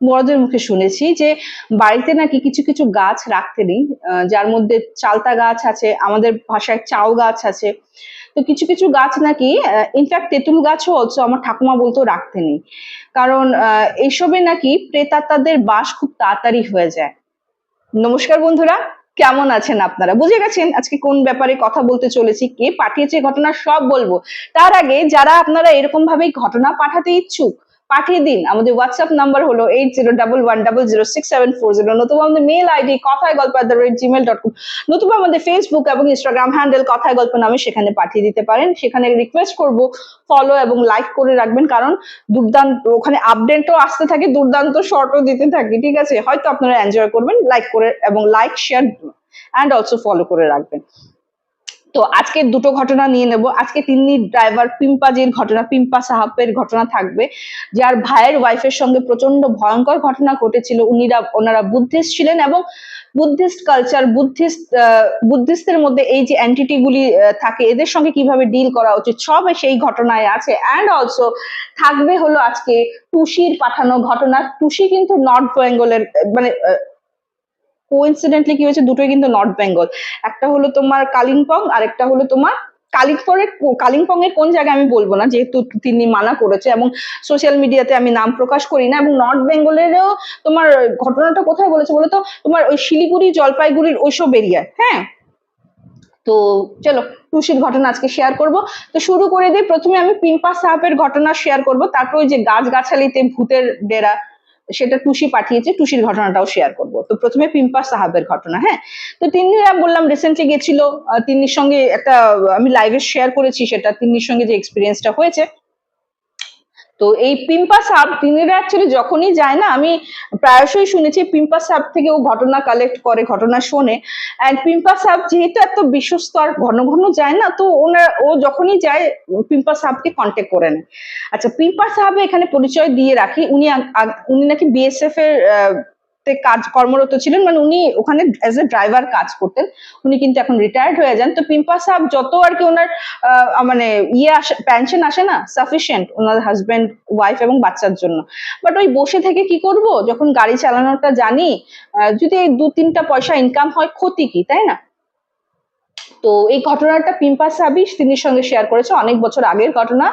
বড়দের মুখে শুনেছি যে বাড়িতে নাকি কিছু কিছু গাছ রাখতে নেই যার মধ্যে চালতা গাছ আছে, আমাদের ভাষায় চাও গাছ আছে। তো কিছু কিছু গাছ নাকি ইনফ্যাক্ট তেঁতুল গাছও অলসো আমার ঠাকুমা বলতো রাখতে নেই। কারণ এইসবে নাকি প্রেতাত্মাদের বাস খুব তাড়াতাড়ি হয়ে যায়। নমস্কার বন্ধুরা, কেমন আছেন আপনারা? বুঝে গেছেন আজকে কোন ব্যাপারে কথা বলতে চলেছি, কে পাঠিয়েছে ঘটনা সব বলব। তার আগে যারা আপনারা এরকম ভাবে ঘটনা পাঠাতে ইচ্ছুক পাঠিয়ে দিন। আমাদের হোয়াটসঅ্যাপ নাম্বার হলো eight zero double one double zero six seven four zero নতুবা আমাদের mail ID Kothay Golpo at the rate Gmail dot com নতুবা আমাদের ফেসবুক এবং ইনস্টাগ্রাম হ্যান্ডেল কথায় গল্প নামে সেখানে পাঠিয়ে দিতে পারেন। সেখানে রিকোয়েস্ট করব ফলো এবং লাইক করে রাখবেন। কারণ দুর্দান্ত, ওখানে আপডেটও আসতে থাকে, দুর্দান্ত শর্টও দিতে থাকি, ঠিক আছে? হয়তো আপনারা এনজয় করবেন লাইক করে এবং like share and also follow করে রাখবেন। তো আজকে দুটো ঘটনা নিয়ে নেব। আজকে তিন্নি ড্রাইভার পিম্পাজির ঘটনা, পিম্পা সাহাবের ঘটনা থাকবে, যার ভাইয়ের ওয়াইফের সঙ্গে প্রচণ্ড ভয়ঙ্কর ঘটনা ঘটেছিল। উনিরা, ওনারা বুদ্ধিস্ট ছিলেন এবং বুদ্ধিস্ট কালচার বুদ্ধিস্ট বুদ্ধিস্টের মধ্যে এই যে এন্টিটি গুলি থাকে, এদের সঙ্গে কীভাবে ডিল করা উচিত, সব সেই ঘটনায় আছে। অ্যান্ড অলসো থাকবে হলো আজকে টুসির পাঠানো ঘটনা। টুসি কিন্তু নর্থ বেঙ্গলের মানে কোইন্সিডেন্টলি কি হয়েছে? দুটোই কিন্তু নর্থ বেঙ্গল একটা হলো তোমার কালিম্পং আর একটা হলো তোমার কালিম্পংয়ের কালিম্পং এর কোন জায়গায় আমি বলব না, যেহেতু তিনি মানা করেছে এবং সোশ্যাল মিডিয়াতে আমি নাম প্রকাশ করি না এবং নর্থ বেঙ্গলেরও তোমার ঘটনাটা কোথায় বলেছে বলো তো? তোমার ওই শিলিগুড়ি জলপাইগুড়ির ওইসব এরিয়ায় হ্যাঁ? তো চলো, টুসির ঘটনা আজকে শেয়ার করব। তো শুরু করে দিই। প্রথমে আমি পিম্পা সাহাবের ঘটনা শেয়ার করব। তারপর ওই যে গাছগাছালিতে ভূতের ডেরা সেটা টুসি পাঠিয়েছে, টুসির ঘটনাটাও শেয়ার করব। তো প্রথমে পিম্পা সাহাবের ঘটনা হ্যাঁ? তো তিনি বললাম রিসেন্টলি গেছিল তিনির সঙ্গে একটা, আমি লাইভে শেয়ার করেছি, সেটা তিনির সঙ্গে যে এক্সপিরিয়েন্সটা হয়েছে তো এই পিম্পা সাপ তিনিরা অ্যাকচুয়ালি যখনই যায় না, আমি প্রায়শই শুনেছি পিম্পা সাপ থেকে ও ঘটনা কালেক্ট করে, ঘটনা শোনে। অ্যান্ড পিম্পা সাপ যেহেতু এত বিশ্বস্ত আর ঘন ঘন যায় না, তো ওনার, ও যখনই যায় পিম্পা সাপকে কন্ট্যাক্ট করে নেয়। আচ্ছা পিম্পা সাহাবে এখানে পরিচয় দিয়ে রাখি, উনি উনি নাকি বিএসএফ এর কাজ কর্মরত ছিলেন। মানে উনি ওখানে অ্যাজ এ ড্রাইভার কাজ করতেন। উনি কিন্তু এখন রিটায়ার্ড হয়ে যান। তো পিম্পা সাহেব যত আর কি ওনার মানে ইয়ে আসে পেনশন আসে না সাফিসিয়েন্ট ওনার হাজব্যান্ড ওয়াইফ এবং বাচ্চার জন্য। বাট ওই বসে থেকে কি করব? যখন গাড়ি চালানোটা জানি যদি দু তিনটা পয়সা ইনকাম হয়, ক্ষতি কি, তাই না? তো এই ঘটনাটা পিম্পা সাবিস তিনি সঙ্গে শেয়ার করেছে অনেক বছর আগের ঘটনা।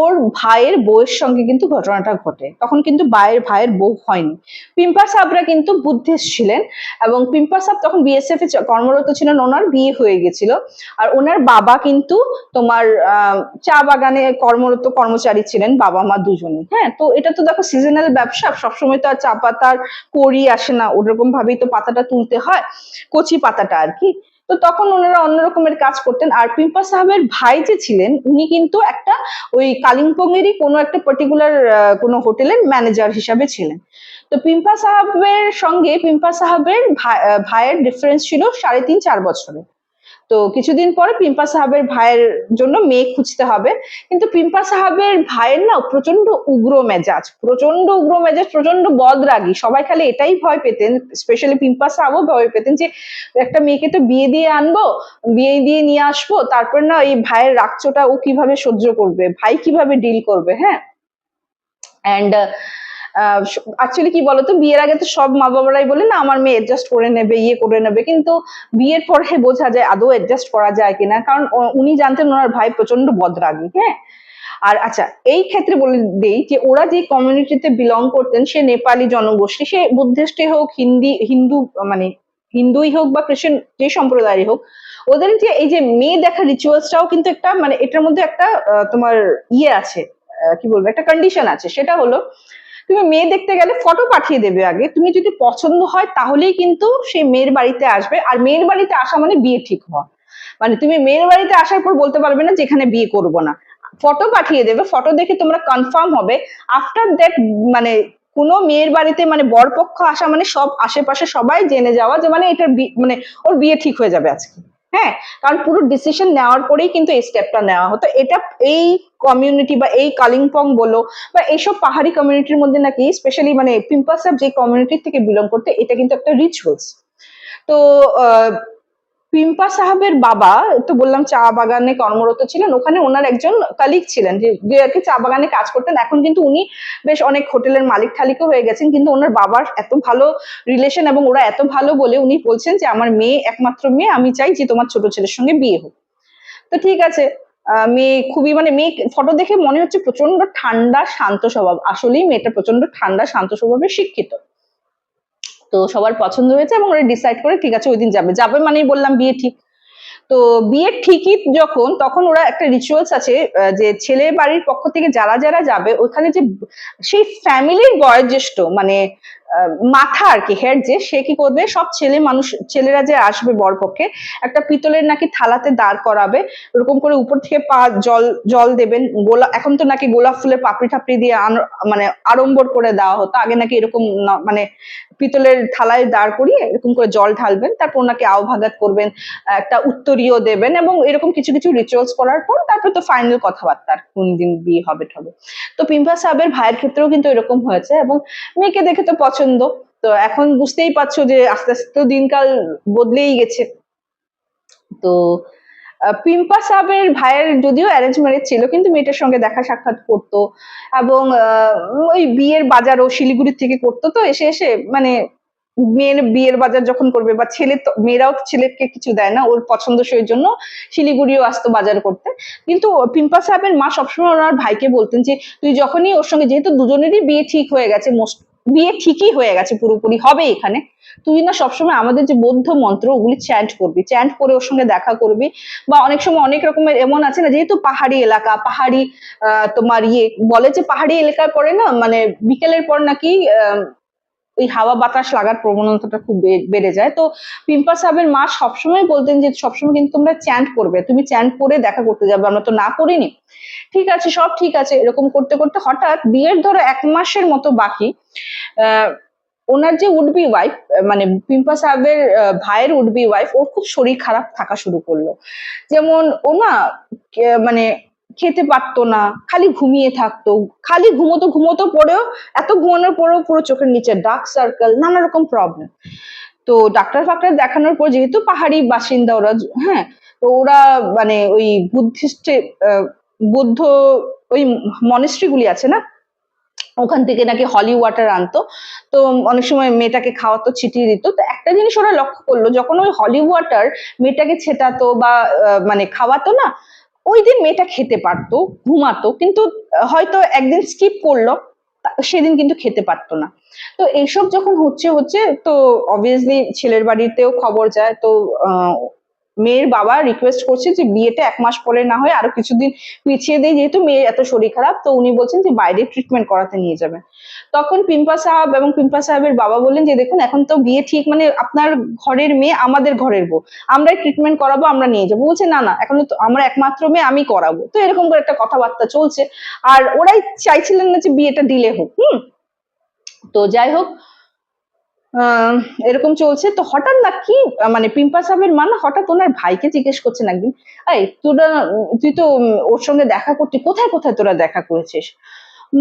ওর ভাইয়ের বউয়ের সঙ্গে কিন্তু ঘটনাটা ঘটে। তখন কিন্তু ভাইয়ের ভাইয়ের বউ হয়নি। পিম্পা সাবরা কিন্তু বুদ্ধিস্ট ছিলেন এবং পিম্পা সাব তখন বিএসএফ এ কর্মরত ছিলেন, ওনার বিয়ে হয়ে গেছিল। আর ওনার বাবা কিন্তু তোমার চা বাগানে কর্মরত কর্মচারী ছিলেন, বাবা মা দুজনই। হ্যাঁ তো এটা তো দেখো সিজনাল ব্যবসা, সবসময় তো আর চা পাতার কড়ি আসে না। ওরকম ভাবেই তো পাতাটা তুলতে হয়, কচি পাতাটা আর কি। তো তখন ওনারা অন্য রকমের কাজ করতেন। আর পিম্পা সাহেবের ভাই যে ছিলেন, উনি কিন্তু একটা ওই কালিম্পং এরই কোনো একটা পার্টিকুলার কোনো হোটেলের ম্যানেজার হিসাবে ছিলেন। তো পিম্পা সাহাবের সঙ্গে পিম্পা সাহাবের ভাই- ভাইয়ের ডিফারেন্স ছিল সাড়ে তিন, চার বছরের। তো কিছুদিন পরে পিম্পা সাহাবের ভাইয়ের জন্য মেয়ে খুঁজতে হবে। কিন্তু পিম্পা সাহাবের ভাইয়ের না প্রচণ্ড উগ্র মেজাজ প্রচণ্ড উগ্র মেজাজ প্রচণ্ড বদরাগী। সবাই খালি এটাই ভয় পেতেন স্পেশালি পিম্পা সাহাবও ভয় পেতেন যে, একটা মেয়েকে তো বিয়ে দিয়ে আনব, বিয়ে দিয়ে নিয়ে আসব, তারপর না এই ভাইয়ের রাগচোটা ও কীভাবে সহ্য করবে, ভাই কীভাবে ডিল করবে হ্যাঁ? অ্যান্ড অ্যাকচুয়ালি কি বলতো বিয়ের আগে তো সব মা বাবারাই বলে না আমার মেয়ে অ্যাডজাস্ট করে নেবে ইয়ে করে নেবে। কিন্তু বিয়ের পরে বোঝা যায় আদৌ অ্যাডজাস্ট করা যায় কিনা। কারণ উনি জানতেন ওনার ভাই প্রচণ্ড বদরাগী হ্যাঁ? আর আচ্ছা এই ক্ষেত্রে বলে দেই যে ওরা যে কমিউনিটিতে বিলং করতেন সে নেপালি জনগোষ্ঠী সে বুদ্ধিস্টই হোক হিন্দি হিন্দু মানে হিন্দুই হোক বা খ্রিস্টান যে সম্প্রদায়েরই হোক ওদের যে এই যে মেয়ে দেখা রিচুয়ালসটাও কিন্তু একটা মানে এটার মধ্যে একটা আহ, তোমার ইয়ে আছে আহ, কি বলব একটা কন্ডিশন আছে। সেটা হলো তুমি মেয়ে দেখতে গেলে ফটো পাঠিয়ে দেবে আগে। তুমি যদি পছন্দ হয় তাহলেই কিন্তু সেই মেয়ের বাড়িতে আসবে। আর মেয়ের বাড়িতে আসা মানে বিয়ে ঠিক হওয়া। মানে তুমি মেয়ের বাড়িতে আসার পর বলতে পারবে না যেখানে বিয়ে করব না। ফটো পাঠিয়ে দেবে। ফটো দেখে তোমরা কনফার্ম হবে। আফটার দ্যাট মানে কোনো মেয়ের বাড়িতে মানে বরপক্ষ আসা মানে সব আশেপাশে সবাই জেনে যাওয়া যে মানে এটার মানে ওর বিয়ে ঠিক হয়ে যাবে আজকে। হ্যাঁ কারণ পুরো ডিসিশন নেওয়ার পরেই কিন্তু এই স্টেপটা নেওয়া হতো। এটা এই কমিউনিটি বা এই কালিম্পং বলো বা এইসব পাহাড়ি কমিউনিটির মধ্যে নাকি স্পেশালি মানে পিম্পাসাব যে কমিউনিটির থেকে বিলং করতে, এটা কিন্তু একটা রিচুয়ালস তো পিম্পা সাহাবের বাবা, তো বললাম চা বাগানে কর্মরত ছিলেন, ওখানে ওনার একজন কালিগ ছিলেন, যে আর কি চা বাগানে কাজ করতেন। এখন কিন্তু উনি বেশ অনেক হোটেলের মালিক ঠালিকও হয়ে গেছেন, কিন্তু ওনার বাবার এত ভালো রিলেশন এবং ওরা এত ভালো বলে উনি বলছেন যে, আমার মেয়ে একমাত্র মেয়ে, আমি চাই যে তোমার ছোট ছেলের সঙ্গে বিয়ে হোক। তো ঠিক আছে মেয়ে খুবই মানে মেয়ে ফটো দেখে মনে হচ্ছে প্রচণ্ড ঠান্ডা, শান্ত স্বভাব। আসলেই মেয়েটা প্রচণ্ড ঠান্ডা, শান্ত স্বভাবে শিক্ষিত। তো সবার পছন্দ হয়েছে এবং ওরা ডিসাইড করে, ঠিক আছে ওই দিন যাবে। যাবে মানেই বললাম বিয়ে ঠিক। তো বিয়ে ঠিকই যখন, তখন ওরা একটা রিচুয়ালস আছে যে ছেলে বাড়ির পক্ষ থেকে যারা যারা যাবে ওখানে যে সেই ফ্যামিলির বয়োজ্যেষ্ঠ মানে মাথা আর কি হেড যে, সে কি করবে? সব ছেলে মানুষ, ছেলেরা যে আসবে বরপক্ষে, একটা পিতলের নাকি থালাতে দাঁড় করাবে, ওরকম করে উপর থেকে পা জল জল দেবেন গোলাপ এখন তো নাকি গোলাপ ফুলের পাপড়ি টাপড়ি দিয়ে মানে আড়ম্বর করে দেওয়া হতো, আগে নাকি এরকম মানে পিতলের থালায় দাঁড় করিয়ে এরকম করে জল ঢালবেন, তারপর ওনাকে আহ্বাগাত করবেন, একটা উত্তরীয় দেবেন এবং এরকম কিছু কিছু রিচুয়ালস করার পর তারপর তো ফাইনাল কথাবার্তা কোন দিন বিয়ে হবে হবে তো পিম্পা সাহেবের ভাইয়ের ক্ষেত্রেও কিন্তু এরকম হয়েছে এবং মেয়েকে দেখে তো পছন্দ। তো এখন বুঝতেই পারছ যে আস্তে আস্তে তো দিনকাল বদলেই গেছে। তো পিম্পা সাহেবের ভাইয়ের যদিও অ্যারেঞ্জ ম্যারেজ ছিল, কিন্তু মেয়েটার সঙ্গে দেখা সাক্ষাৎ করতো এবং ওই বিয়ের বাজারও শিলিগুড়ি থেকে করতো। তো এসে এসে মানে মেয়ের বিয়ের বাজার যখন করবে বা ছেলে মেয়েরাও ছেলেকে কিছু দেয় না, ওর পছন্দসই জন্য শিলিগুড়িও আসতো বাজার করতে। কিন্তু পিম্পা সাহেবের মা সবসময় ওনার ভাইকে বলতেন যে, তুই যখনই ওর সঙ্গে, যেহেতু দুজনেরই বিয়ে ঠিক হয়ে গেছে মোস্ট বিয়ে ঠিকই হয়ে গেছে, পুরোপুরি হবে এখানে। তুই না সবসময় আমাদের যে বৌদ্ধ মন্ত্র, ওগুলি চ্যান্ট করবি। চ্যান্ট করে ওর সঙ্গে দেখা করবি। বা অনেক সময় অনেক রকমের এমন আছে না, যেহেতু পাহাড়ি এলাকা, পাহাড়ি তোমার ইয়ে বলে যে পাহাড়ি এলাকার পরে না মানে বিকেলের পর নাকি ওই হাওয়া বাতাস লাগার প্রবণতাটা খুব বেড়ে যায়। তো পিম্পা সাহেবের মা সবসময় বলতেন যে, সবসময় কিন্তু তোমরা চ্যান্ট করবে। তুমি চ্যান্ট করে দেখা করতে যাবে। আমরা তো না করিনি। ঠিক আছে, সব ঠিক আছে। এরকম করতে করতে হঠাৎ বিয়ের ধরো এক মাসের মতো বাকি ওনার যে উডবি ওয়াইফ মানে পিম্পা সাহেবের ভাইয়ের উডবি ওয়াইফ ওর খুব শরীর খারাপ থাকা শুরু করল। যেমন ও না মানে খেতে পারতো না, খালি ঘুমিয়ে থাকতো। খালি ঘুমোতো ঘুমোতো পরেও, এত ঘুমানোর পরেও পুরো চোখের নিচে ডার্ক সার্কেল নানা রকম প্রবলেম তো ডাক্তার ফাক্তার দেখানোর পর যেহেতু পাহাড়ি বাসিন্দা ওরা হ্যাঁ তো ওরা মানে ওই বুদ্ধিস্টে বুদ্ধ ওই মনেস্ট্রি গুলি আছে না? ওখান থেকে নাকি হলি ওয়াটার আনতো। তো অনেক সময় মেয়েটাকে খাওয়াতো, ছিটিয়ে দিত। তো একটা জিনিস ওরা লক্ষ্য করল, যখন ওই হলি ওয়াটার মেয়েটাকে ছেটাতো বা মানে খাওয়াতো না ওই দিন মেয়েটা খেতে পারতো, ঘুমাতো, কিন্তু হয়তো একদিন স্কিপ করল সেদিন কিন্তু খেতে পারতো না। তো এইসব যখন হচ্ছে হচ্ছে, তো অবভিয়াসলি ছেলের বাড়িতেও খবর যায়, তো মেয়ের বাবা রিকোয়েস্ট করছে যে বিয়েটা এক মাস পরে না হয় আরও কিছুদিন পিছিয়ে দেয়, যেহেতু মেয়ের এত শরীর খারাপ, তো উনি বলছেন যে বাইরে ট্রিটমেন্ট করাতে নিয়ে যাবেন তখন পিম্পা সাহেব এবং পিম্পা সাহেবের বাবা বললেন যে, দেখুন, এখন তো বিয়ে ঠিক মানে আপনার ঘরের মেয়ে আমাদের ঘরের বউ। আমরাই ট্রিটমেন্ট করাবো, আমরা নিয়ে যাব। বলছে, না না, এখন তো আমরা একমাত্র মেয়ে, আমি করাবো। তো এরকম করে একটা কথাবার্তা চলছে। আর ওরাই চাইছিলেন না যে বিয়েটা দিলে হোক, হুম? তো যাই হোক এরকম চলছে। তো হঠাৎ না কি মানে পিম্পা সাহেবের মা না হঠাৎ ওনার ভাইকে জিজ্ঞেস করছেন একদিন, এই, তোরা তুই তো ওর সঙ্গে দেখা করতে, কোথায় কোথায় তোরা দেখা করেছিস?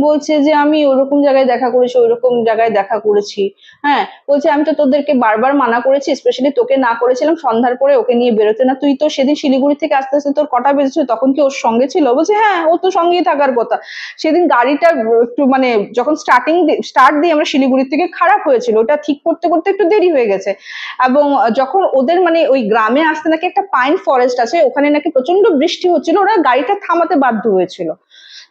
বলছে যে আমি ওরকম জায়গায় দেখা করেছি, ওইরকম জায়গায় দেখা করেছি। হ্যাঁ বলছে আমি তো তোদেরকে বারবার মানা করেছি স্পেশালি তোকে না করেছিলাম, সন্ধ্যার পরে ওকে নিয়ে বেরোতে। না, তুই তো সেদিন শিলিগুড়ি থেকে আস্তে আস্তে তোর কটা বেজেছিল, তখন কি ওর সঙ্গে ছিল? বলছে হ্যাঁ ও তো সঙ্গেই থাকার কথা। সেদিন গাড়িটা একটু মানে যখন স্টার্টিং স্টার্ট দিয়ে আমরা শিলিগুড়ি থেকে খারাপ হয়েছিল, ওটা ঠিক করতে করতে একটু দেরি হয়ে গেছে। এবং যখন ওদের মানে ওই গ্রামে আসতে নাকি একটা পাইন ফরেস্ট আছে, ওখানে নাকি প্রচণ্ড বৃষ্টি হচ্ছিল, ওরা গাড়িটা থামাতে বাধ্য হয়েছিল।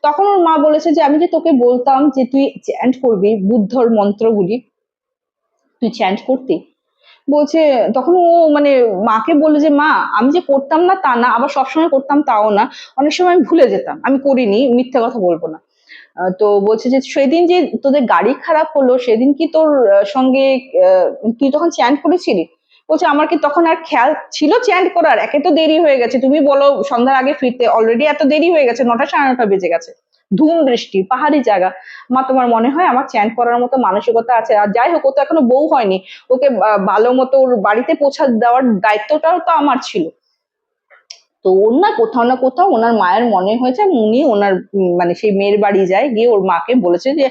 তখন ওর মা বলেছে যে, আমি যে তোকে বলতাম যে তুই চ্যান্ট করবি বুদ্ধর মন্ত্রগুলি, তুই চ্যান্ট করতি? বলছে, তখন ও মানে মাকে বলল যে, মা, আমি যে করতাম না তা না, আবার সবসময় করতাম তাও না, অনেক সময় আমি ভুলে যেতাম, আমি করিনি, মিথ্যা কথা বলব না। তো বলছে যে, সেদিন যে তোদের গাড়ি খারাপ হলো, সেদিন কি তোর সঙ্গে তুই তখন চ্যান্ট করেছিলি? বলছে, আমার কি তখন আর খেয়াল ছিল চ্যান্ট করার? একে তো দেরি হয়ে গেছে। তুমি বলো, সন্ধ্যার আগে ফিরতে। অলরেডি এত দেরি হয়ে গেছে, নটা সাড়ে নটা বেজে গেছে। ধুম বৃষ্টি, পাহাড়ি জায়গা। মা, তোমার মনে হয় আমার চ্যান্ট করার মতো মানসিকতা আছে? আর যাই হোক, ও তো এখনও বউ হয়নি। ওকে ভালো মতো ওর বাড়িতে পৌঁছা দেওয়ার দায়িত্বটাও তো আমার ছিল। তো ওর না কোথাও না কোথাও ওনার মায়ের মনে হয়েছে উনি ওনার মানে সেই মেয়ের বাড়ি যায়, গিয়ে ওর মাকে বলেছে যে,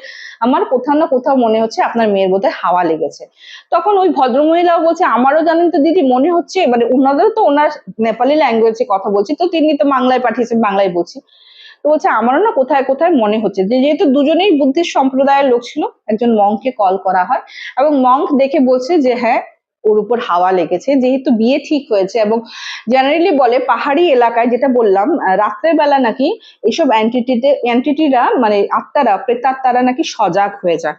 আমার কোথাও না কোথাও মনে হচ্ছে আপনার মেয়ের বোধহয় হাওয়া লেগেছে। তখন ওই ভদ্রমহিলাও বলছে, আমারও জানেন তো দিদি, মনে হচ্ছে মানে ওনাদেরও তো ওনার নেপালি ল্যাঙ্গুয়েজে কথা বলছি, তো তিনি তো বাংলায় পাঠিয়েছেন, বাংলায় বলছি। তো বলছে, আমারও না কোথায় কোথায় মনে হচ্ছে। যে যেহেতু দুজনেই বুদ্ধিস্ট সম্প্রদায়ের লোক ছিল, একজন মংকে কল করা হয় এবং মঙ্ক দেখে বলছে যে হ্যাঁ ওর উপর হাওয়া লেগেছে। যেহেতু বিয়ে ঠিক হয়েছে এবং জেনারেলি বলে পাহাড়ি এলাকায় যেটা বললাম রাত্রের বেলা নাকি এইসব অ্যান্টিটিতে অ্যান্টিটিরা মানে আত্মারা, প্রেতাত্মারা নাকি সজাগ হয়ে যায়।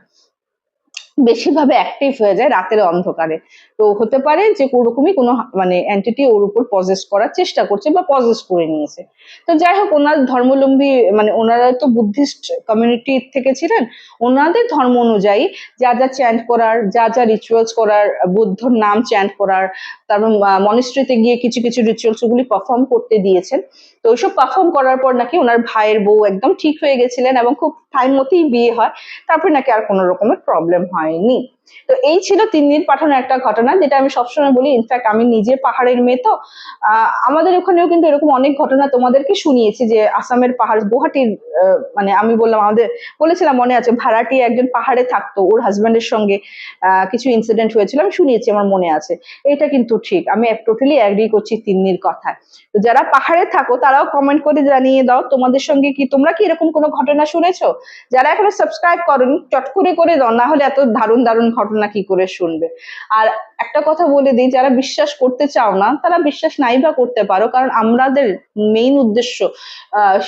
বেশিরভাবে অ্যাক্টিভ হয়ে যায় রাতের অন্ধকারে। তো হতে পারে যে ওরকমই কোনো মানে অ্যান্টিটি ওর উপর পজেস করার চেষ্টা করছে বা পজেস করে নিয়েছে। তো যাই হোক, ওনার ধর্মলম্বী মানে ওনারা তো বুদ্ধিস্ট কমিউনিটি থেকে ছিলেন, ওনাদের ধর্ম অনুযায়ী যা যা চ্যান্ট করার, যা যা রিচুয়ালস করার, বুদ্ধর নাম চ্যান্ট করার তারপর মনিস্ট্রিতে গিয়ে কিছু কিছু রিচুয়ালস ওগুলি পারফর্ম করতে দিয়েছেন। তো ওইসব পারফর্ম করার পর নাকি ওনার ভাইয়ের বউ একদম ঠিক হয়ে গেছিলেন এবং খুব টাইম মতেই বিয়ে হয় তারপরে নাকি আর কোনো রকমের প্রবলেম হয়নি। তো এই ছিল তিন দিন পাঠানো একটা ঘটনা, যেটা আমি সবসময় বলি ইনফ্যাক্ট আমি নিজে পাহাড়ের মেয়ে তো। আমাদের ওখানেও কিন্তু এরকম অনেক ঘটনা তোমাদেরকে শুনিয়েছি যে আসামের পাহাড়, গুয়াহাটির মানে আমি বললাম, আমাদের বলেছিলাম মনে আছে ভাড়াটি একজন পাহাড়ে থাকতো, ওর হাজবেন্ডের সঙ্গে কিছু ইনসিডেন্ট হয়েছিল, আমি শুনিয়েছি, আমার মনে আছে। এটা কিন্তু ঠিক, আমি টোটালি অ্যাগ্রি করছি তিন্নির কথায়। তো যারা পাহাড়ে থাকো, তারাও কমেন্ট করে জানিয়ে দাও, তোমাদের সঙ্গে কি, তোমরা কি এরকম কোনো ঘটনা শুনেছো? যারা এখনও সাবস্ক্রাইব করেন, চট করে করে দাও, না হলে এত দারুণ দারুণ ঘটনা কি করে শুনবে? আর একটা কথা বলে দিই, যারা বিশ্বাস করতে চাও না, তারা বিশ্বাস নাই বা করতে পারো, কারণ আমাদের মেইন উদ্দেশ্য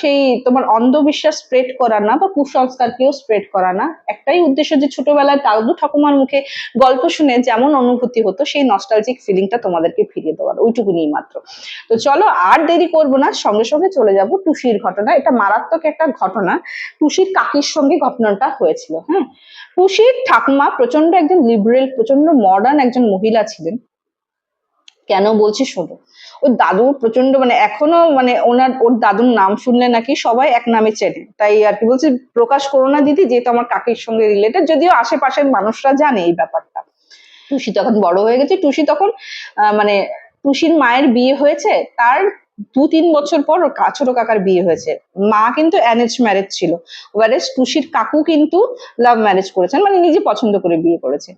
সেই তোমার অন্ধবিশ্বাস স্প্রেড করা না বা কুসংস্কারকেও স্প্রেড করা না। একটাই উদ্দেশ্য যে ছোটবেলায় দাদু ঠাকুমার মুখে গল্প শুনে যেমন অনুভূতি হতো, সেই নস্টালজিক ফিলিংটা তোমাদেরকে ফিরিয়ে দেওয়ার, ওইটুকুনি মাত্র। তো চলো আর দেরি করব না, সঙ্গে সঙ্গে চলে যাব টুসির ঘটনা। এটা মারাত্মক একটা ঘটনা, টুসির কাকির সঙ্গে ঘটনাটা হয়েছিল হ্যাঁ? টুসির ঠাকুমা প্রচণ্ড একজন লিবারেল প্রচণ্ড মডার্ন একজন মহিলা ছিলেন। কেন বলছি শোনো, ওর দাদু প্রচণ্ড মানে এখনও মানে ওনার, ওর দাদুর নাম শুনলে নাকি সবাই এক নামে চেনে। তাই আর কি বলছি, প্রকাশ করো না দিদি, যেহেতু আমার কাকির সঙ্গে রিলেটেড যদিও আশেপাশের মানুষরা জানে এই ব্যাপারটা। টুসি তখন বড় হয়ে গেছে, টুসি তখন মানে টুসির মায়ের বিয়ে হয়েছে, তার দু তিন বছর পর ওর ছোট কাকার বিয়ে হয়েছে। মা কিন্তু অ্যারেঞ্জ ম্যারেজ ছিল। ওয়ারেস টুসির কাকু কিন্তু লাভ ম্যারেজ করেছেন মানে নিজে পছন্দ করে বিয়ে করেছে।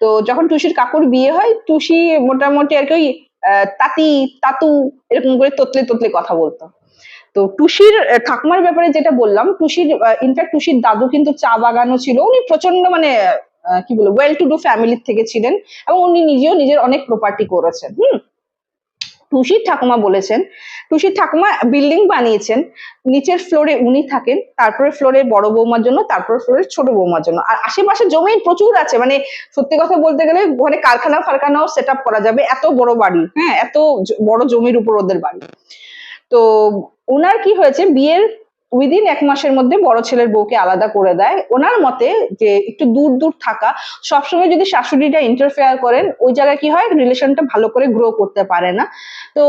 তো যখন টুসির কাকুর বিয়ে হয়, টুসি মোটামুটি আর কি ওই তাতি, তাতু এরকম করে তোতলে তোতলে কথা বলতো। তো টুসির ঠাকুমার ব্যাপারে যেটা বললাম, টুসির ইনফ্যাক্ট টুসির দাদু কিন্তু চা বাগানও ছিল। উনি প্রচণ্ড মানে কি বলব ওয়েল টু ডু ফ্যামিলির থেকে ছিলেন এবং উনি নিজেও নিজের অনেক প্রপার্টি করেছেন, হুম? টুসির ঠাকুমা বলেছেন। টুসির ঠাকুমা বিল্ডিং বানিয়েছেন। নিচের ফ্লোরে উনি থাকেন, তারপরে ফ্লোরে বড় বৌমার জন্য, তারপরে ফ্লোরে ছোট বৌমার জন্য। আর আশেপাশে জমি প্রচুর আছে মানে সত্যি কথা বলতে গেলে ঘরে কারখানা ফারখানাও সেট করা যাবে। এত বড় বাড়ি হ্যাঁ এত বড় জমির উপর ওদের বাড়ি। তো ওনার কি হয়েছে, বিয়ের উইদিন এক মাসের মধ্যে বড় ছেলের বউকে আলাদা করে দেয়। ওনার মতে যে একটু দূর দূর থাকা, সবসময় যদি শাশুড়িটা ইন্টারফেয়ার করেন, ওই জায়গায় কি হয়? রিলেশনটা ভালো করে গ্রো করতে পারে না। তো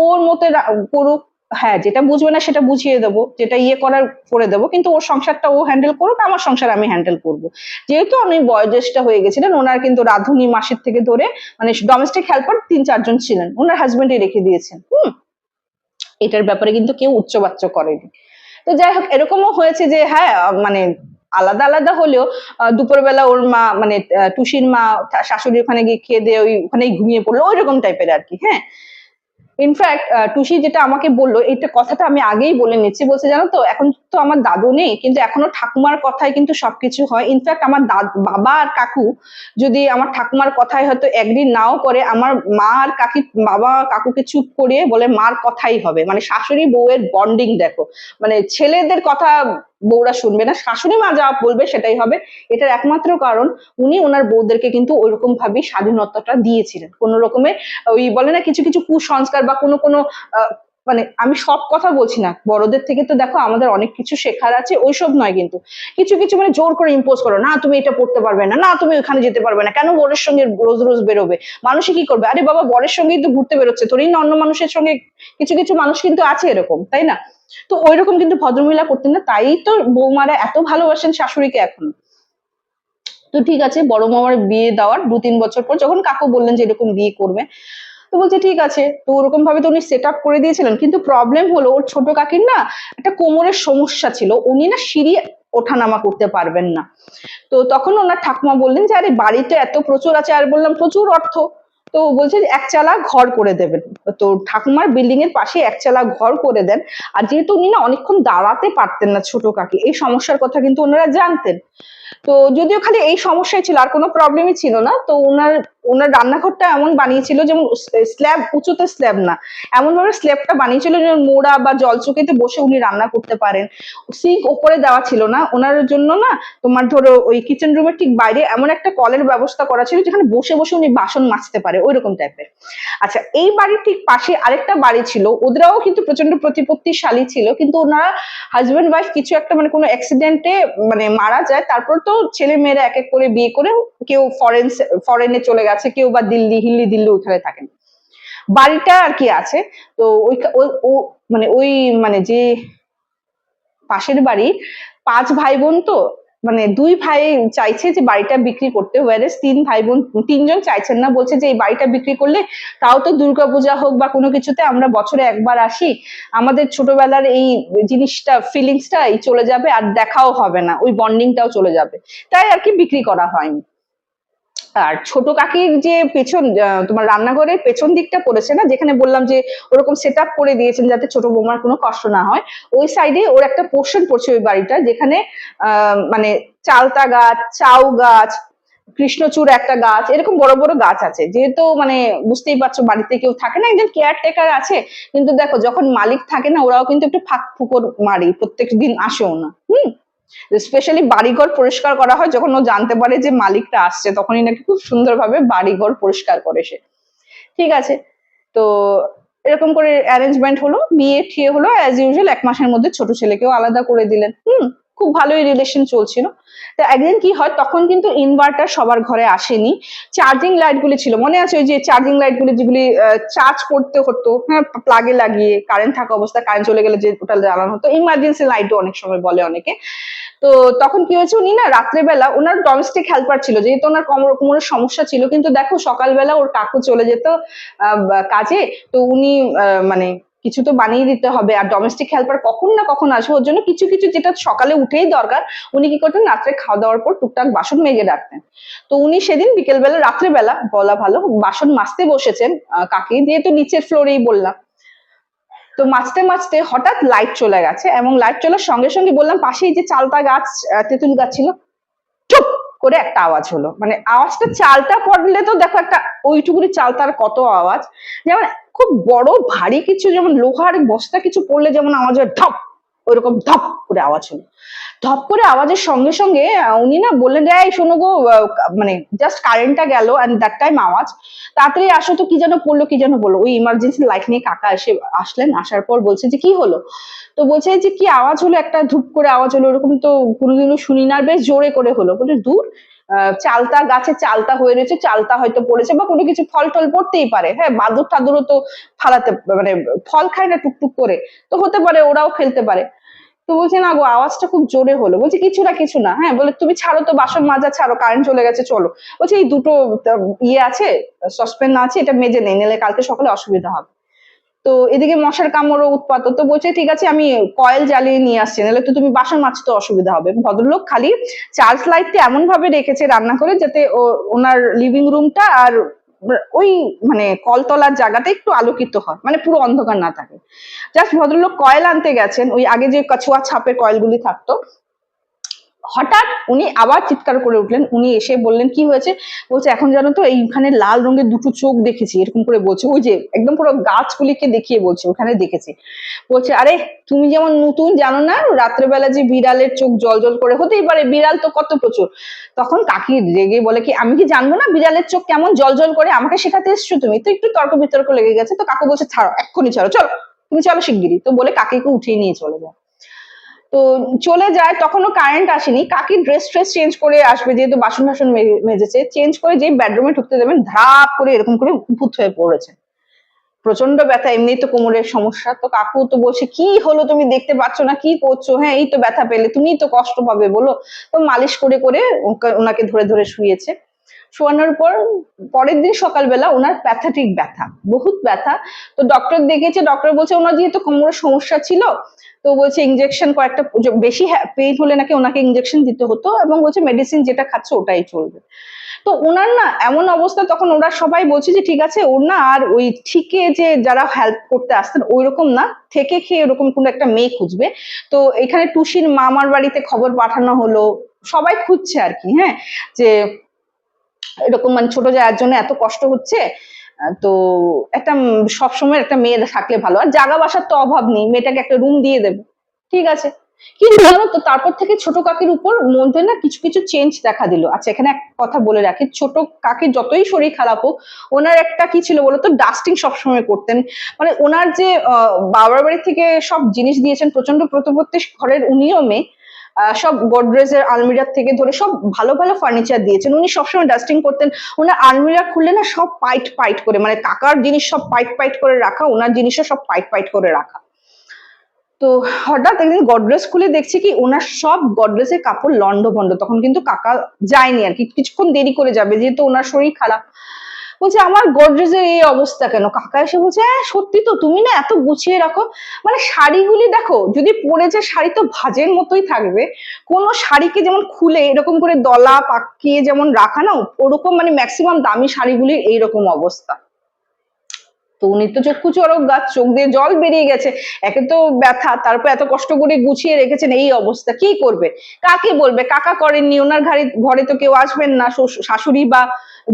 ওর মতে করুক হ্যাঁ যেটা বুঝবে না সেটা বুঝিয়ে দেবো, যেটা ইয়ে করার করে দেবো, কিন্তু ওর সংসারটা ও হ্যান্ডেল করুক, আমার সংসার আমি হ্যান্ডেল করব। যেহেতু আমি বয়োজ্যেষ্ঠ হয়ে গেছিলেন ওনার কিন্তু রাধুনি মাসের থেকে ধরে মানে ডোমেস্টিক হেল্পার তিন চারজন ছিলেন। ওনার হাজবেন্ডই রেখে দিয়েছেন। হুম? এটার ব্যাপারে কিন্তু কেউ উচ্চবাচ্য করেনি। তো যাই হোক, এরকমও হয়েছে যে হ্যাঁ মানে আলাদা আলাদা হলেও দুপুরবেলা ওর মা মানে টুসির মা শাশুড়ি ওখানে গিয়ে খেয়ে দিয়ে ওই ওখানেই ঘুমিয়ে পড়ল ওই রকম টাইপের আর কি হ্যাঁ? ইনফ্যাক্ট টুসি যেটা আমাকে বলল, এইটা কথাটা আমি আগেই বলে নিচ্ছি। বলছে, জানো তো, এখন তো আমার দাদু নেই, কিন্তু এখনও ঠাকুমার কথায় কিন্তু সবকিছু হয়। ইনফ্যাক্ট আমার বাবা আর কাকু যদি আমার ঠাকুমার কথায় হয়তো একদিন নাও করে, আমার মা আর কাকি, বাবা কাকুকে চুপ করিয়ে বলে, মার কথাই হবে। মানে শাশুড়ি বউয়ের বন্ডিং দেখো। মানে ছেলেদের কথা বউরা শুনবে না, শাশুড়ি মা যা বলবে সেটাই হবে। এটার একমাত্র কারণ উনি ওনার বউদেরকে কিন্তু ওইরকম ভাবে স্বাধীনতাটা দিয়েছিলেন। কোন রকমের ওই বলে না কিছু কিছু কুসংস্কার বা কোনো কোনো মানে আমি সব কথা বলছি না। বড়দের থেকে তো দেখো আমাদের অনেক কিছু শেখার আছে, ওইসব নয় কিন্তু। কিছু কিছু মানে জোর করে ইম্পোজ করো, না, তুমি এটা পড়তে পারবে না না, তুমি ওখানে যেতে পারবে না, কেন বরের সঙ্গে রোজ রোজ বেরোবে? মানুষে কি করবে? আরে বাবা, বরের সঙ্গেই তো ঘুরতে বেরোচ্ছে তোরই না অন্য মানুষের সঙ্গে, কিছু কিছু মানুষ কিন্তু আছে এরকম, তাই না? তো ওই রকম কিন্তু ভদ্রমহিলা করতেন না, তাই তো বৌমারা এত ভালোবাসেন শাশুড়িকে এখন। তো ঠিক আছে, বড় মামার বিয়ে দেওয়ার দু তিন বছর পর যখন কাকু বললেন যে এরকম বিয়ে করবে, তো বলছে, ঠিক আছে। তো ওরকম ভাবে তো উনি সেট আপ করে দিয়েছিলেন, কিন্তু প্রবলেম হলো ওর ছোট কাকির না একটা কোমরের সমস্যা ছিল, উনি না সিঁড়ি ওঠানামা করতে পারবেন না। তো তখন ওনার ঠাকুমা বললেন যে, আরে বাড়িতে এত প্রচুর আছে। আর বললাম, প্রচুর অর্থ। তো বলছে এক চালা ঘর করে দেবেন। তো ঠাকুমার বিল্ডিং এর পাশে একচালা ঘর করে দেন। আর যেহেতু উনি না অনেকক্ষণ দাঁড়াতে পারতেন না ছোট কাকি, এই সমস্যার কথা কিন্তু ওনারা জানতেন। তো যদিও খালি এই সমস্যাই ছিল, আর কোনো প্রবলেমই ছিল না। তো ওনার ওনার রান্নাঘরটা এমন বানিয়েছিল যেমন স্ল্যাব উঁচুতে স্ল্যাব না। এমন ভাবে স্ল্যাবটা বানিয়েছিল যেমন মোড়া বা জলচকিতে বসে উনি রান্না করতে পারেন। সিঙ্ক ওপরে দেওয়া ছিল না। ওনার জন্য না তোমার ধরো ওই কিচেন রুমের ঠিক বাইরে এমন একটা কলের ব্যবস্থা করা ছিল যেখানে বসে বসে উনি বাসন মাজতে পারে ওই রকম টাইপের আচ্ছা এই বাড়ির ঠিক পাশে আরেকটা বাড়ি ছিল। ওদেরাও কিন্তু প্রচণ্ড প্রতিপত্তিশালী ছিল। কিন্তু ওনারা হাজব্যান্ড ওয়াইফ কিছু একটা মানে কোনো অ্যাক্সিডেন্টে মানে মারা যায়। তারপর তো ছেলে মেয়েরা এক এক করে বিয়ে করে কেউ ফরেন ফরেনে চলে গেছে, কেউ বা দিল্লি, হিল্লি দিল্লি ওইখানে থাকেন। বাড়িটা আর কি আছে, তো ওই মানে ওই মানে যে পাশের বাড়ি পাঁচ ভাই বোন তো মানে দুই ভাই চাইছে যে বাড়িটা বিক্রি করতে ওয়ারেস তিন ভাই বোন তিনজন চাইছেন না, বলছে যে এই বাড়িটা বিক্রি করলে তাও তো দুর্গাপূজা হোক বা কোনো কিছুতে আমরা বছরে একবার আসি, আমাদের ছোটবেলার এই জিনিসটা ফিলিংসটা এই চলে যাবে আর দেখাও হবে না, ওই বন্ডিংটাও চলে যাবে। তাই আর কি বিক্রি করা হয়নি। আর ছোট কাকির যে পেছন তোমার রান্নাঘরের পেছন দিকটা পড়েছে না, যেখানে বললাম যে ওরকম সেট করে দিয়েছেন যাতে ছোট বৌমার কোনো কষ্ট না হয়, ওই সাইডে ওর একটা পোর্শন পড়ছে ওই বাড়িটা, যেখানে মানে চালতা গাছ, চাউ গাছ, কৃষ্ণচূড় একটা গাছ, এরকম বড় বড় গাছ আছে। যেহেতু মানে বুঝতেই পারছ বাড়িতে কেউ থাকে না, একজন কেয়ারটেকার আছে, কিন্তু দেখো যখন মালিক থাকে না, ওরাও কিন্তু একটু ফাঁক ফুকর মারি প্রত্যেক দিন আসেও না। হুম? স্পেশালি বাড়িঘর পরিষ্কার করা হয় যখন ও জানতে পারে যে মালিকটা আসছে, তখনই নাকি খুব সুন্দরভাবে বাড়িঘর পরিষ্কার করে সে। ঠিক আছে? তো এরকম করে অ্যারেঞ্জমেন্ট হলো বিয়ে ঠিয়ে হলো অ্যাজ ইউজুয়াল এক মাসের মধ্যে ছোট ছেলেকেও আলাদা করে দিলেন। হুম? খুব ভালোই রিলেশন চলছিল। তো একদিন কি হয়, তখন কিন্তু ইনভার্টার সবার ঘরে আসেনি। চার্জিং লাইট গুলি ছিল। মনে আছে ওই যে চার্জিং লাইট গুলি যেগুলি চার্জ করতে হতো হ্যাঁ প্লাগে লাগিয়ে কারেন্ট থাকা অবস্থা কারেন্ট চলে গেলে যে ওটা জ্বালানো হতো। ইমার্জেন্সি লাইটও অনেক সময় বলে অনেকে। তো তখন কি হয়েছে, উনি না রাত্রেবেলা ওনার ডোমেস্টিক হেল্পার ছিল। যেহেতু ওনার কোমর, কোমরের সমস্যা ছিল, কিন্তু দেখো সকালবেলা ওর কাকু চলে যেত কাজে। তো উনি মানে কিছু তো বানিয়ে দিতে হবে। আর ডোমেস্টিক হেল্পার কখন না কখন আসবে, ওর জন্য কিছু কিছু যেটা সকালে উঠেই দরকার, উনি কি করতেন, রাত্রে খাওয়া দাওয়ার পর টুকটাক বাসন মেজে রাখতেন। তো উনি সেদিন বিকেলবেলা, রাত্রেবেলা, বলা ভালো, বাসন মাজতে বসেছেন কাকি, যেহেতু নিচের ফ্লোরেই বললাম। তো মাঝতে মাঝতে হঠাৎ লাইট চলে গেছে এবং লাইট চলার সঙ্গে সঙ্গে বললাম, পাশেই যে চালতা গাছ তেঁতুল গাছ ছিল, চুপ করে একটা আওয়াজ হলো। মানে আওয়াজটা চালটা পড়লে তো দেখো একটা, ওইটুকুনি চালতার কত আওয়াজ। যেমন খুব বড়, ভারী কিছু, যেমন লোহার বস্তা কিছু পড়লে যেমন আওয়াজ হয় ধপ, ওইরকম ধপ করে আওয়াজ হলো। ধপ করে আওয়াজের সঙ্গে সঙ্গে উনি না বললেন যে, এই শোনো গো মানে জাস্ট কারেন্টটা গেল অ্যান্ড দ্যাট টাইম আওয়াজ। তাড়াতাড়ি আসো তো, কি যেন পড়ল, কি যেন বলল। ওই ইমার্জেন্সি লাইট নিয়ে কাকা এসে আসলেন, আসার পর বলছে যে, কি হলো? তো বলছে যে, কি আওয়াজ হলো? একটা ধূপ করে আওয়াজ হলো এরকম তো কোনোদিনও শুনি না বেশ জোরে করে হলো। বলে দূর চালতা, গাছে চালতা হয়ে রয়েছে, চালতা হয়তো পড়েছে বা কোনো কিছু ফল টল পড়তেই পারে। হ্যাঁ বাদুর টাদুরও তো ফালাতে মানে ফল খায় না টুকটুক করে। তো হতে পারে ওরাও ফেলতে পারে। তো বলছে, না গো, আওয়াজটা খুব জোরে হলো। বলছে, কিছু না কিছু না। হ্যাঁ বলে, তুমি ছাড়ো তো, বাসন মাজা ছাড়ো কারেন্ট চলে গেছে, চলো। বলছে, এই দুটো ইয়ে আছে সসপেন আছে, এটা মেজে নেই নিলে কালকে সকালে অসুবিধা হবে। তো এদিকে মশার কামড়ও উৎপাত। তো বলছে, ঠিক আছে, আমি কয়েল জ্বালিয়ে নিয়ে আসছি, নাহলে তো তুমি বাসন মাজতে অসুবিধা হবে। ভদ্রলোক খালি চার্জ লাইটটা এমন ভাবে রেখেছে রান্না করে, যাতে ওনার লিভিং রুমটা আর ওই মানে কলতলার জায়গাটা একটু আলোকিত হয় মানে পুরো অন্ধকার না থাকে। জাস্ট ভদ্রলোক কয়েল আনতে গেছেন, ওই আগে যে কাছুয়া ছাপের কয়েলগুলি থাকতো হঠাৎ উনি আবার চিৎকার করে উঠলেন। উনি এসে বললেন, কি হয়েছে? বলছে, এখন জানো তো, এইখানে লাল রঙের দুটো চোখ দেখেছি, এরকম করে বলছে। ওই যে একদম পুরো গাছগুলিকে দেখিয়ে বলছে, ওখানে দেখেছি। বলছে, আরে, তুমি যেমন নতুন, জানো না, রাত্রেবেলা যে বিড়ালের চোখ জল জল করে, হতেই পারে বিড়াল তো কত প্রচুর। তখন কাকি রেগে বলে, কি, আমি কি জানব না বিড়ালের চোখ কেমন জল জল করে? আমাকে শেখাতে এসছো তুমি? তো একটু তর্ক বিতর্ক লেগে গেছে। তো কাকু বলছে, ছাড়ো, এক্ষুনি ছাড়ো, চলো, তুমি চলো শিগগিরই। তো বলে কাকিকে উঠিয়ে নিয়ে চলে যায়। তো চলে যায়, তখনও কারেন্ট আসেনি। কাকি ড্রেস ট্রেস চেঞ্জ করে আসবে যেহেতু বাসন টাসন মেজেছে চেঞ্জ করে যেই বেডরুমে ঢুকতে দেবেন, ধাপ করে এরকম করে ভূত হয়ে পড়েছে। প্রচণ্ড ব্যথা এমনি তো কোমরের সমস্যা। তো কাকু তো বলছে, কি হলো তুমি দেখতে পাচ্ছ না? কি করছ? হ্যাঁ এই তো ব্যথা পেলে, তুমিই তো কষ্ট পাবে, বলো। তো মালিশ করে করে ওনাকে ধরে ধরে শুয়েছে শোয়ানোর পর পরের দিন সকালবেলা ওনার প্যাথাটিক ব্যথা, বহুত ব্যথা। তো ডক্টর দেখেছে ডক্টর বলছে ওনার যেহেতু কোমরের সমস্যা ছিল, তো বলছে ইঞ্জেকশন কয়েকটা বেশি পেইন হলে নাকি ওনাকে ইঞ্জেকশন দিতে হতো এবং বলছে মেডিসিন যেটা খাচ্ছে ওটাই চলবে। তো ওনার না এমন অবস্থা, তখন ওরা সবাই বলছে যে ঠিক আছে, ওর না আর ওই ঠিকে যে যারা হেল্প করতে আসতেন ওই রকম না, থেকে খেয়ে ওরকম কোনো একটা মেয়ে খুঁজবে। তো এখানে টুসির মামার বাড়িতে খবর পাঠানো হলো, সবাই খুঁজছে আর কি হ্যাঁ যে এরকম মানে ছোট জায়ের জন্য এত কষ্ট হচ্ছে তো একটা সবসময় একটা মেয়ে থাকলে ভালো। আর জায়গা বাসার তো অভাব নেই, মেয়েটাকে একটা রুম দিয়ে দেবে। ঠিক আছে? কিন্তু জানো তো, তারপর থেকে ছোট কাকির উপর মধ্যে না কিছু কিছু চেঞ্জ দেখা দিল। আচ্ছা এখানে এক কথা বলে রাখি, ছোট কাকির যতই শরীর খারাপ হোক, ওনার একটা কি ছিল বলতো ডাস্টিং সবসময় করতেন। মানে ওনার যে বাবার বাড়ি থেকে সব জিনিস দিয়েছেন প্রচণ্ড প্রতিপত্তি ঘরের, উনিও মেয়ে। সব গোদরেজের আলমিরার থেকে ধরে সব ভালো ভালো ফার্নিচার দিয়েছেন। উনি সবসময় ডাস্টিং করতেন। ওনার আলমিরা খুললে না সব পাইট পাইট করে মানে কাকার জিনিস সব পাইট পাইট করে রাখা ওনার জিনিসও সব পাইট পাইট করে রাখা। তো হঠাৎ একদিন গডরেজ খুলে দেখছি কি ওনার সব গডরেজের কাপড় লন্ড ভন্ড তখন কিন্তু কাকা যায়নি আর কি। কিছুক্ষণ দেরি করে যাবে, যেহেতু ওনার শরীর খারাপ। বলছে, আমার গোদরেজের এই অবস্থা কেন? কাকা এসে বলছে হ্যাঁ সত্যি তো, তুমি না এত গুছিয়ে রাখো। মানে শাড়িগুলি দেখো, যদি পরে পরেছে শাড়ি তো ভাজের মতোই থাকবে, কোনো শাড়িকে যেমন খুলে এরকম করে দলা, পাকিয়ে যেমন রাখা না, ওরকম মানে ম্যাক্সিমাম দামি শাড়িগুলির এইরকম অবস্থা। তো উনি তো চক্ষু চড়ক গাছ, চোখ দিয়ে জল বেরিয়ে গেছে। একে তো ব্যথা, তারপর এত কষ্ট করে গুছিয়ে রেখেছেন, এই অবস্থা, কি করবে? কাকে বলবে? কাকা করেননি, ওনার ঘরে ঘরে তো কেউ আসবেন না শাশুড়ি বা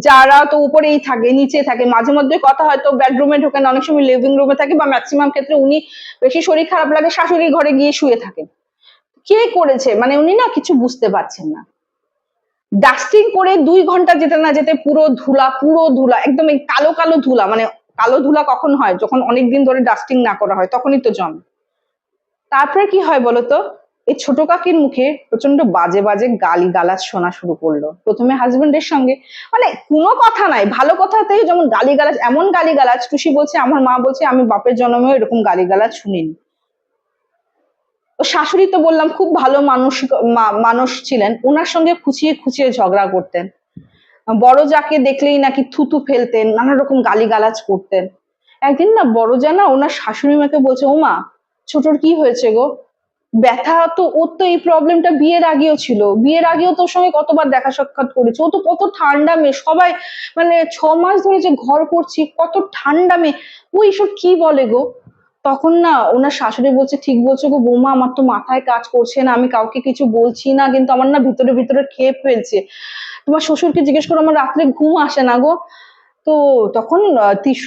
যারা তো উপরেই থাকে, নিচে থাকে। মাঝে মধ্যে কথা হয়তো বেডরুমে ঢোকেন, অনেক সময় লিভিং রুমে থাকে বা ম্যাক্সিমাম ক্ষেত্রে উনি বেশি শরীর খারাপ লাগে শাশুড়ির ঘরে গিয়ে শুয়ে থাকেন। কে করেছে? মানে উনি না কিছু বুঝতে পারছেন না। ডাস্টিং করে দুই ঘণ্টা যেতে না যেতে পুরো ধুলা পুরো ধুলা, একদম কালো কালো ধুলা মানে কালো ধুলা কখন হয়? যখন অনেকদিন ধরে ডাস্টিং না করা হয়, তখনই তো জন্ম তারপরে কি হয় বলতো? এই ছোট কাকির মুখে প্রচণ্ড বাজে বাজে গালি গালাজ শোনা শুরু করল। প্রথমে হাজবেন্ডের সঙ্গে মানে কোনো কথা নাই, ভালো কথাতেই যেমন গালি গালাজ এমন গালি গালাজ টুসি বলছে, আমার মা বলছে, আমি বাপের জন্মেও এরকম গালি গালাজ শুনিনি। ও শাশুড়ি তো বললাম, খুব ভালো মানুষ মানুষ ছিলেন, ওনার সঙ্গে খুঁচিয়ে খুঁচিয়ে ঝগড়া করতেন। বড় যাকে দেখলেই নাকি থুতু ফেলতেন নানা রকম গালি গালাজ করতেন। একদিন না বড় যা না ওনার শাশুড়ি মাকে বলছে ও মা ছোটর কি হয়েছে গো? ব্যথা তো, ওর তো এই প্রবলেমটা বিয়ের আগেও ছিল। বিয়ের আগেও তোর সঙ্গে কতবার দেখা সাক্ষাৎ করেছে? ও তো কত ঠান্ডা মেয়ে, সবাই মানে ছ মাস ধরে যে ঘর করছি, কত ঠান্ডা মেয়ে। ও এইসব কি বলে গো? তখন না ওনার শাশুড়ি বলছে, ঠিক বলছে গো বৌমা, আমার তো মাথায় কাজ করছে না, আমি কাউকে কিছু বলছি না, কিন্তু আমার না ভিতরে ভিতরে খেয়ে ফেলছে তোমার শ্বশুরকে জিজ্ঞেস করো, আমার রাত্রে ঘুম আসে না গো। তো তখন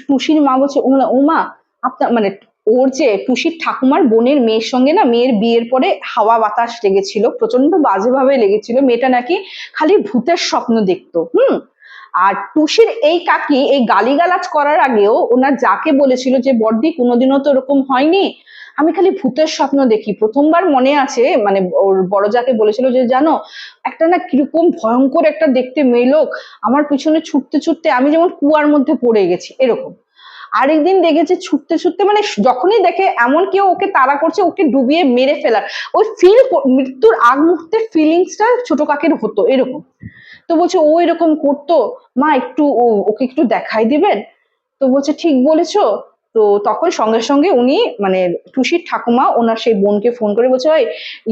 টুসির মা বলছে ও না- ও মা আপনার মানে ওর যে টুসির ঠাকুমার বোনের মেয়ের সঙ্গে না মেয়ের বিয়ের পরে হাওয়া বাতাস লেগেছিল প্রচণ্ড বাজেভাবে লেগেছিল, মেয়েটা নাকি খালি ভূতের স্বপ্ন দেখতো, হুম? আর টুসির এই কাকি এই গালিগালাজ করার আগেও ওনার যাকে বলেছিল যে বর্দি কোনোদিনও তো এরকম হয়নি। আমি খালি ভূতের স্বপ্ন দেখি। প্রথমবার মনে আছে মানে ওর বড় যাকে বলেছিল যে, জানো, একটা না কীরকম ভয়ঙ্কর একটা দেখতে মেয়ে লোক, আমার পিছনে ছুটতে ছুটতে আমি যেমন কুয়ার মধ্যে পড়ে গেছি। এরকম। আরেকদিন দেখেছে ছুটতে ছুটতে মানে যখনই দেখে এমন কেউ ওকে তাড়া করছে, ওকে ডুবিয়ে মেরে ফেলার। ওই ফিল মৃত্যুর আগ মুহূর্তের ফিলিংসটা ছোট কাকের হতো, এরকম। তো বলছে, ও এরকম করতো? মা, একটু ওকে একটু দেখাই দিবেন? তো বলছে, ঠিক বলেছ। তো তখন সঙ্গে সঙ্গে উনি মানে টুসির ঠাকুমা ওনার সেই বোনকে ফোন করে বলছে, ওই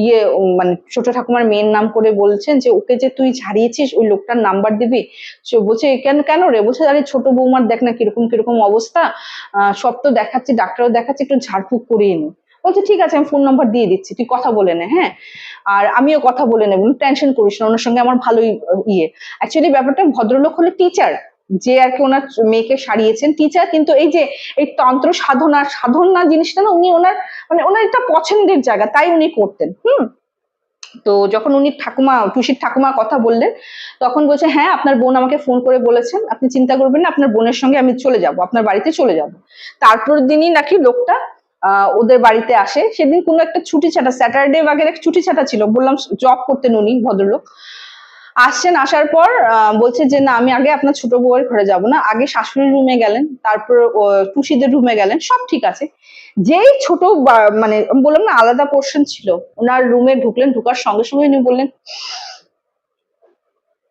ইয়ে মানে ছোট ঠাকুমার মেয়ের নাম করে বলছেন যে, ওকে যে তুই ছাড়িয়েছিস ওই লোকটার নাম্বার দিবি? বলছে, কেন কেন রে? বলছে, আরে ছোট বৌমার দেখ না কীরকম কীরকম অবস্থা। সব তো দেখাচ্ছি, ডাক্তারও দেখাচ্ছি, একটু ঝাড়ফুঁক করিয়ে নি। বলছে, ঠিক আছে, আমি ফোন নাম্বার দিয়ে দিচ্ছি, তুই কথা বলে নে হ্যাঁ? আর আমিও কথা বলে নেব টেনশন করিস না, ওনার সঙ্গে আমার ভালোই ইয়ে। অ্যাকচুয়ালি ব্যাপারটা ভদ্রলোক হলো টিচার যে আর কি ওনার মেয়েকে সারিয়েছেন টিচার কিন্তু এই যে এই তন্ত্র সাধনা সাধনা জিনিসটা না উনি ওনার মানে ওনার একটা পছন্দের জায়গা, তাই উনি করতেন, হুম? তো যখন উনি ঠাকুমা টুসির ঠাকুমার কথা বললেন, তখন বলছে হ্যাঁ আপনার বোন আমাকে ফোন করে বলেছেন, আপনি চিন্তা করবেন না, আপনার বোনের সঙ্গে আমি চলে যাব, আপনার বাড়িতে চলে যাব। তারপর দিনই নাকি লোকটা ওদের বাড়িতে আসে, সেদিন কোনো একটা ছুটি ছাটা স্যাটারডে বাগের এক ছুটি ছাটা ছিল, বললাম জব করতেন উনি, ভদ্রলোক। আসছেন, আসার পর বলছে যে, না, আমি আগে আপনার ছোট বউয়ের ঘরে যাব না। আগে শাশুড়ির রুমে গেলেন, তারপর টুসিদের রুমে গেলেন, সব ঠিক আছে। যেই ছোট মানে বললাম না, আলাদা পোর্শন ছিল, ওনার রুমে ঢুকলেন, ঢুকার সঙ্গে সঙ্গে উনি বললেন,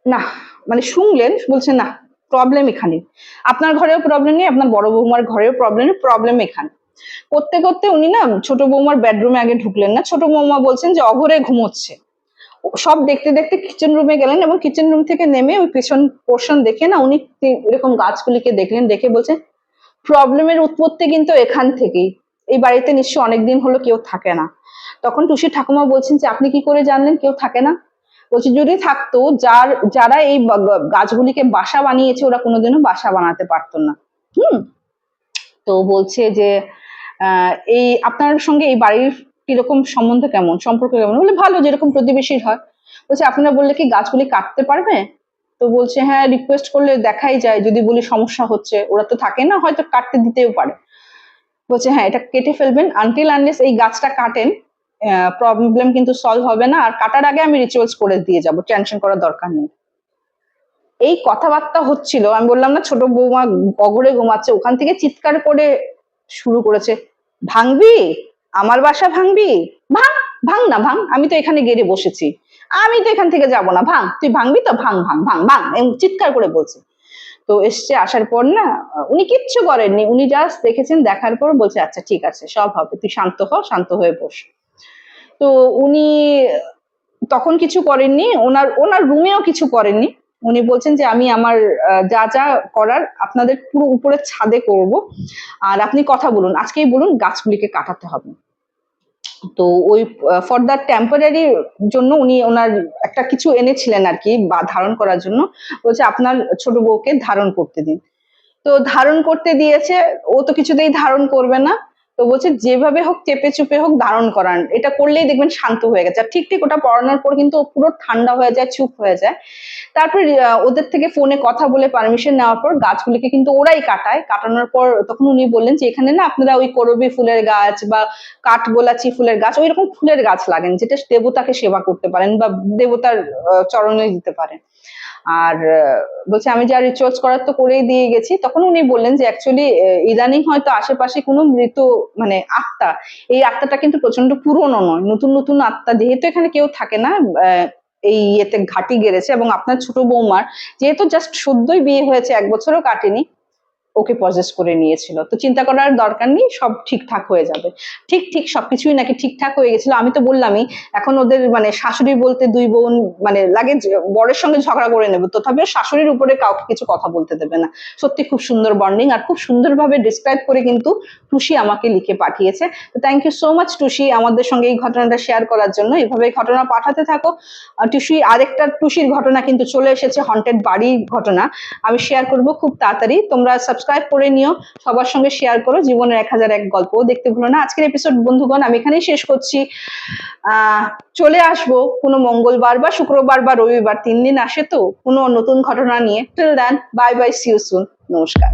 না। মানে শুনলেন, বলছেন, না প্রবলেম এখানে। আপনার ঘরেও প্রবলেম নেই, আপনার বড় বৌমার ঘরেও প্রবলেম নেই প্রবলেম এখানে। করতে করতে উনি না, ছোট বৌমার বেডরুমে আগে ঢুকলেন না। ছোট বৌমা বলছেন যে, অঘরে ঘুমোচ্ছে। সব দেখতে দেখতে কিচেন রুমে গেলেন এবং কিচেন রুম থেকে নেমে ওই পেছন পোর্শন দেখে না উনি এরকম গাছগুলিকে দেখলেন, দেখে বলছেন প্রবলেমের উৎপত্তি কিন্তু এখান থেকেই। এই বাড়িতে নিশ্চয় অনেকদিন হলো কেউ থাকে না। তখন টুসি ঠাকুমা বলছেন যে, আপনি কি করে জানলেন কেউ থাকে না? বলছি, যদি থাকতো, যার, যারা এই গাছগুলিকে বাসা বানিয়েছে, ওরা কোনোদিনও বাসা বানাতে পারতো না। হুম? তো বলছে যে এই, আপনার সঙ্গে এই বাড়ির কীরকম সম্বন্ধ কেমন, সম্পর্ক কেমন? বলে ভালো, যেরকম প্রতিবেশীর হয়। বলছে, আপনারা বললে কি গাছগুলি কাটতে পারবে? তো বলছে হ্যাঁ রিকোয়েস্ট করলে দেখাই যায়, যদি বলি সমস্যা হচ্ছে। ওরা তো থাকে না, হয়তো কাটতে দিতেও পারে। বলছে হ্যাঁ এটা কেটে ফেলবেন। আনটিল আনলেস এই গাছটা কাটেন প্রবলেম কিন্তু সলভ হবে না। আর কাটার আগে আমি রিচুয়ালস করে দিয়ে যাব টেনশন করার দরকার নেই। এই কথাবার্তা হচ্ছিল, আমি বললাম না, ছোট বৌমা অগরে ঘুমাচ্ছে, ওখান থেকে চিৎকার করে শুরু করেছে, ভাঙবি? আমার বাসা ভাঙবি? ভাঙ ভাঙ না, ভাঙ। আমি তো এখানে গেড়ে বসেছি। আমি তো এখান থেকে যাব না। ভাঙ, তুই ভাঙবি তো? ভাঙ ভাঙ ভাঙ ভাঙ। চিৎকার করে বলছে। তো এসছে, আসার পর না, উনি কিচ্ছু করেননি। উনি জাস্ট দেখেছেন, দেখার পর বলছে আচ্ছা ঠিক আছে, সব হবে। তুই শান্ত হ, শান্ত হয়ে বস। তো উনি তখন কিছু করেননি। ওনার ওনার রুমেও কিছু করেননি। উনি বলছেন যে আমি আমার যা যা করার আপনাদের পুরো উপরের ছাদে করব। আর আপনি কথা বলুন, আজকেই বলুন গাছগুলিকে কাটাতে হবে। তো ওই ফর দ্য টেম্পোরারি জন্য উনি ওনার একটা কিছু এনেছিলেন আর কি, বা ধারণ করার জন্য। বলছে আপনার ছোট বউকে ধারণ করতে দিন। তো ধারণ করতে দিয়েছে, ও তো কিছুতেই ধারণ করবে না। তো বলছে, যেভাবে হোক চেপে চুপে হোক ধারণ করান। এটা করলেই দেখবেন শান্ত হয়ে গেছে। আর ঠিক ঠিক ওটা পড়ানোর পর কিন্তু পুরো ঠান্ডা হয়ে যায়, চুপ হয়ে যায়। তারপর ওদের থেকে ফোনে কথা বলে পারমিশন নেওয়ার পর গাছগুলিকে কিন্তু ওরাই কাটায়। কাটানোর পর তখন উনি বললেন যে, এখানে না আপনারা ওই করবি ফুলের গাছ বা কাঠগোলাচি ফুলের গাছ, ওই রকম ফুলের গাছ লাগেন, যেটা দেবতাকে সেবা করতে পারেন বা দেবতার চরণে দিতে পারেন। আর বলছে আমি যা রিচুয়ালস করার তো করেই দিয়ে গেছি। তখন উনি বললেন যে অ্যাকচুয়ালি ইদানিং হয়তো আশেপাশে কোনো মৃত মানে আত্মা, এই আত্মাটা কিন্তু প্রচণ্ড পুরনো নয়। নতুন নতুন আত্মা যেহেতু এখানে কেউ থাকে না এই ইয়েতে ঘাটি গেড়েছে এবং আপনার ছোট বৌমার যেহেতু জাস্ট সদ্যই বিয়ে হয়েছে, এক বছরও কাটেনি ওকে পজেস করে নিয়েছিল। তো চিন্তা করার দরকার নেই, সব ঠিকঠাক হয়ে যাবে। ঠিক ঠিক সবকিছুই নাকি ঠিকঠাক হয়ে গেছিল। আমি তো বললামই, এখন ওদের মানে শাশুড়ি বলতে দুই বোন মানে লাগে বরের সঙ্গে ঝগড়া করে নেবে। তথাপিও শাশুড়ির উপরে কাউকে কিছু কথা বলতে দেবে না। সত্যি খুব সুন্দর বন্ডিং আর খুব সুন্দরভাবে ডিসক্রাইব করে কিন্তু টুসি আমাকে লিখে পাঠিয়েছে। তো thank you so much Tusi আমাদের সঙ্গে এই ঘটনাটা শেয়ার করার জন্য। এভাবে ঘটনা পাঠাতে থাকো। টুসি, আরেকটা টুসির ঘটনা কিন্তু চলে এসেছে হন্টেড বাড়ির ঘটনা। আমি শেয়ার করব খুব তাড়াতাড়ি। তোমরা সাবস্ক্রাইব করে নিও, সবার সঙ্গে শেয়ার করো, জীবনের এক হাজার এক গল্প দেখতে ভুলো না। আজকের এপিসোড বন্ধুগণ, আমি এখানেই শেষ করছি। চলে আসব কোনো মঙ্গলবার বা শুক্রবার বা রবিবার, তিন দিন আসে তো কোনো নতুন ঘটনা নিয়ে। Till then bye bye see you soon নমস্কার।